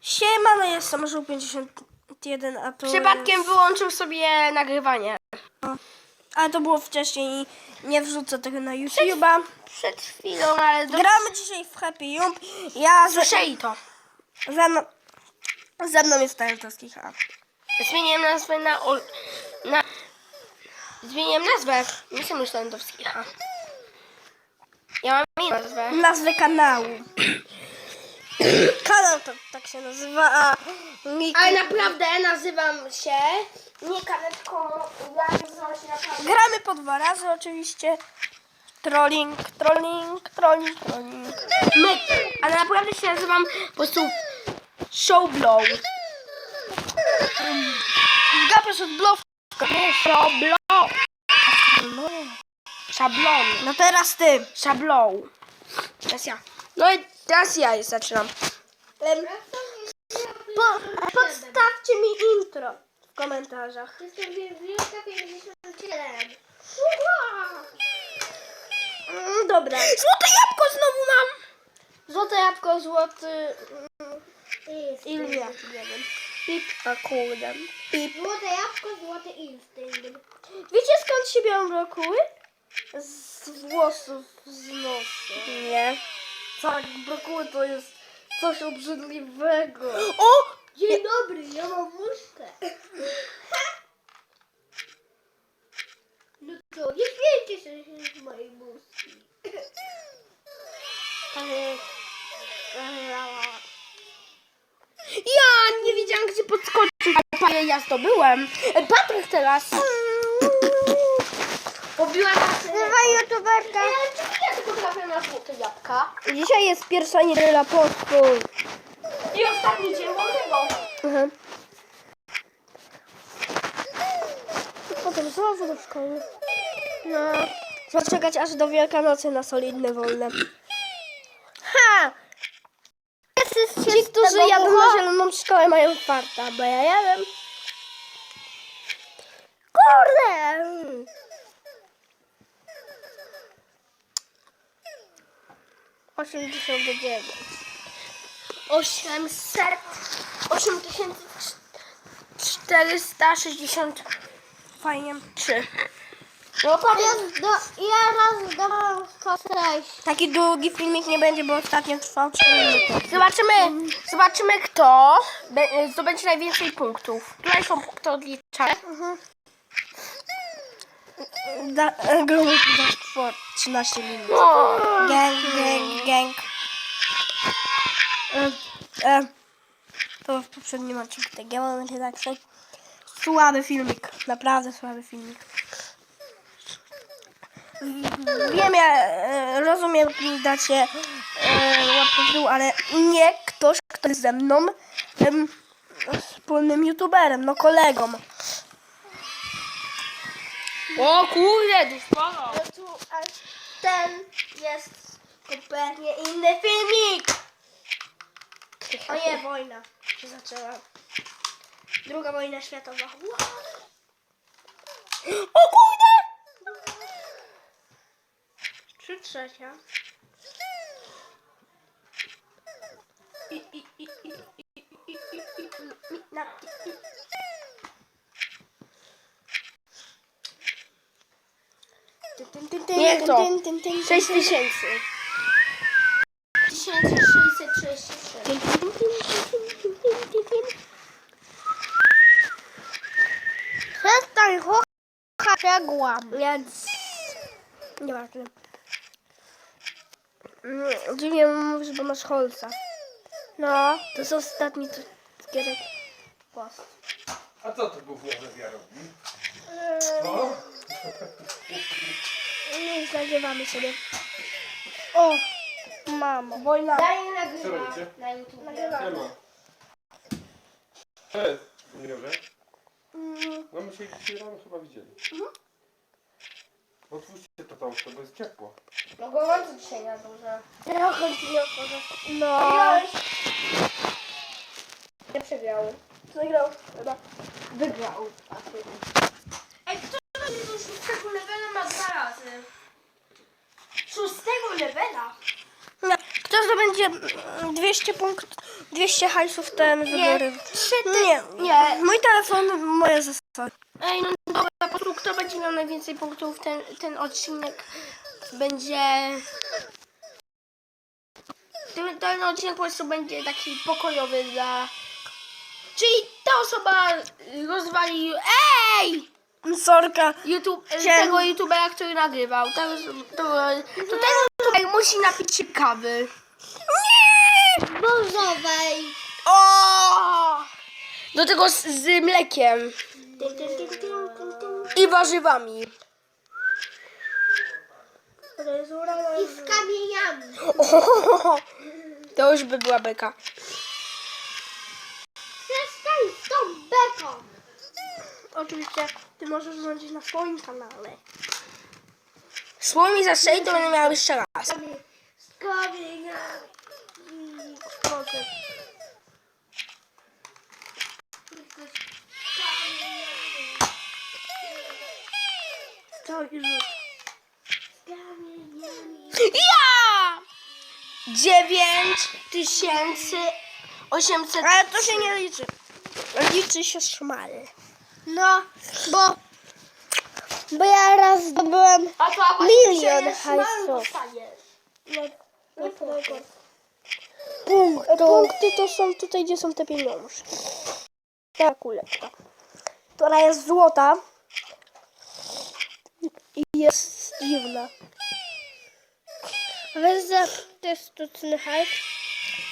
Siemano, jestem Żół 51, a to Przypadkiem wyłączył sobie nagrywanie. Ale to było wcześniej i nie wrzucę tego na YouTube'a. Przed chwilą, ale do... Gramy dzisiaj w Happy Jump. Ja ze, słyszeli to. ze, mną, mną jest Talentowski H. Zmieniłem nazwę na... Ol... na... Zmieniłem nazwę. Nie jestem już Lewandowski. Aha. Ja mam inną nazwę. Nazwę kanału. Kanał to tak się nazywa, a nick... Ale naprawdę nazywam się... Nie kanetką, ja nazywam się naprawdę... Gramy po dwa razy oczywiście. Trolling, trolling, trolling, trolling. My, ale naprawdę się nazywam po prostu Showblow. Gapiesz od blow. Nie, Showblow. Szablon. No teraz ty. Szablow. Teraz ja. No i teraz ja zaczynam. Em, po, podstawcie mi intro w komentarzach. Jestem Wielka 57. Mm, dobra. Złote jabłko znowu mam. Złote jabłko, złoty... Wiem. Pip, a kurde. Pip. Złote jabłko, złoty instynkt. Wiecie skąd się biorą brokuły? Z włosów z nosa. Nie. Tak, brokuły to jest coś obrzydliwego. O! Dzień dobry, ja mam muszkę. No to nie śmiejcie się z mojej muszki. Ja nie wiedziałam gdzie podskoczyć. Ale ja zdobyłem. E, Patryk teraz. Pobiła nas. Dawaj, youtuberka. Ale czemu ja tylko trafię na złote jabłka? Dzisiaj jest pierwsza niedziela postu. I ostatni dzień wolnego. Mhm. Potem znowu do szkoły. No. Trzeba czekać aż do Wielkanocy na solidne wolne. Ha! Ci, którzy jadą na zieloną szkołę mają farta, bo ja jadę. Kurde! Osiemdziesiąt dziewięć. 800. 8460. Fajnie. Trzy. No prawie. Ja, do, ja raz dałam 106. Taki długi filmik nie będzie, bo ostatnio trwał 3 minuty. Zobaczymy, zobaczymy kto zdobędzie najwięcej punktów. Tutaj są punkty odliczane. Da, e, gruby for 13 minut. No. Gang, gang, gang. E, e, to w poprzednim odcinku tak ja mam redakcję. Słaby filmik, naprawdę słaby filmik. Wiem, ja e, rozumiem, że dacie e, łapkę w dół, ale nie ktoś, kto jest ze mną em, wspólnym youtuberem, no kolegą. O kurde, dyspono. No tu aż ten jest kompletnie inny filmik. O nie, wojna się zaczęła. Druga wojna światowa. Wow. O kurde! Czy trzecia? I, i, i, i, i, i, i, i, i, i, na, i, i. Tyn, tyn, tyn, tyn, Niech to. tyn, tyn, tyn, 6 tyn, tysięcy. 1633. tyn, tyn, Nie to. 6 tysięcy. 1663. Przestań chocha cegłam. Więc... Mm, Nieważne. Dziwnie mówisz, bo masz holca. No, to są ostatni cukierek. Głos. A co to był w ogóle wiarownik? No? Już nagrywamy sobie. O, mamo. Wojna. Daj Co nagrywa robicie? na YouTube. Nagrywamy. Siema. Cześć. Juniorze. Mm, No my się dzisiaj rano chyba widzieli. Otwórzcie to tam, bo jest ciepło. No gorąco dzisiaj na duże. Trochę ci nie otworzę. No. Nie przegrał. Wygrał chyba. Wygrał. Będzie do szóstego levela ma dwa razy? Szóstego levela? Kto zdobędzie mm, 200 punktów, 200 hajsów, ten wygrywa. Trzy ty... Nie, Nie. Mój telefon, moje zasady. Ej, no dobra, po prostu kto będzie miał najwięcej punktów, ten, ten odcinek będzie... Ten, ten odcinek po prostu będzie taki pokojowy dla... Czyli ta osoba rozwali... Ej! Sorka. YouTube, Chciałem- tego youtubera, który nagrywał. To, to, to ten youtuber musi napić się kawy. Bożowej. O! Do tego z, z mlekiem i warzywami. I z kamieniami. To już by była beka. Przestań z tą beką. Oczywiście, ty możesz rządzić na swoim kanale. Słowo mi zastrzeli, to będę miała jeszcze raz. Cały rzut. Ja! Dziewięć tysięcy osiemset... Ale to się nie liczy. Liczy się szmal. No, bo... Bo ja raz zdobyłem A to akurat milion hajsów. dostaniesz. Nie punkty. punktów. Punkty to są tutaj, gdzie są te pieniążki. Ta kuleczka. Która jest złota. I jest dziwna. Weź za te sztuczny hajs.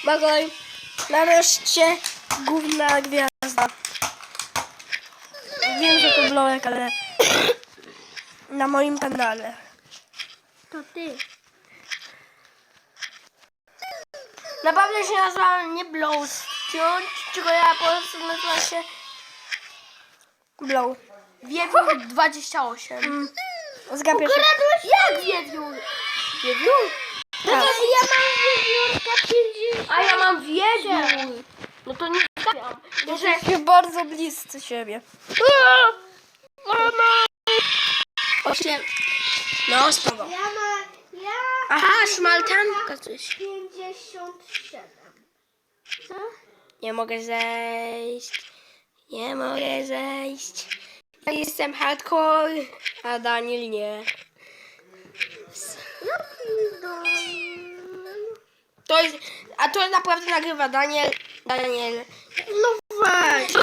Bagoj. Nareszcie główna gwiazda. Wiem, że to blowek, ale na moim kanale. To ty. Naprawdę się nazywa nie Blowstone, tylko ja po prostu nazywam się Blow. Wiewiór 28. Zgapię się. Jak Wiewiór? Wiewiór? Tak. Ja mam wiewiórka 50. A ja mam Wiewiór. No to nie Może... Jesteśmy bardzo bliscy siebie. Osiem. No, spoko. Ja mam... Ja... Aha, szmaltanka coś. 57. Co? Nie mogę zejść. Nie mogę zejść. Ja jestem hardcore, a Daniel nie. To jest, a to naprawdę nagrywa Daniel. Daniel. No właśnie.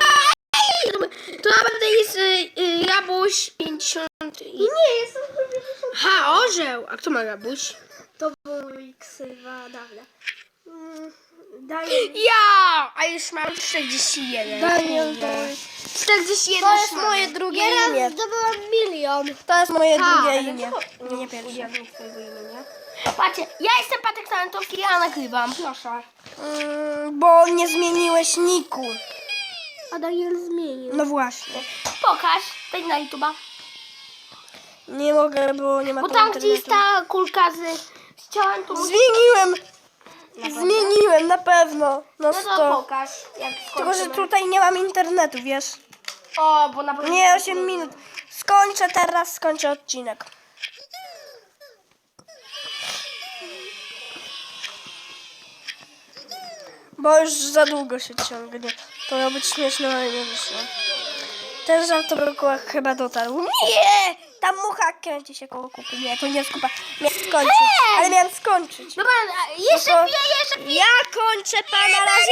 To naprawdę jest y, y, Jabuś 50 i... Nie, jestem 50. Ha, orzeł. A kto ma Jabuś? To mój ksywa dawne. Daniel, Ja! A już mam 41. Daniel jest, 41 to jest moje drugie Ja imię. raz zdobyłam milion. To jest moje drugie ale imię. dlaczego- Nie pierwsze. Patrzcie, ja jestem Patek Talentowski, ja nagrywam. Proszę. Mm, bo nie zmieniłeś niku. A Daniel zmienił. No właśnie. Pokaż, wejdź na YouTube'a. Nie mogę, bo nie ma Bo tu tam gdzie jest ta kulka z, z ciałem, to. Zmieniłem! Zmieniłem, na pewno. No No to sto. pokaż, jak Tylko, że skończymy. tutaj nie mam internetu, wiesz? O, bo na pewno... Nie, 8 minut. Skończę teraz, skończę odcinek. Bo już za długo się ciągnie. To miał być śmieszne, ale nie wyszło. Ten żart to był chyba dotarł. Nie! Tam mucha kręci się koło kupy. Nie, to nie jest kupa. Miałem skończyć. Ale miałem skończyć. Dobra, a jeszcze No to- jeszcze chwilę. Ja kończę pana razie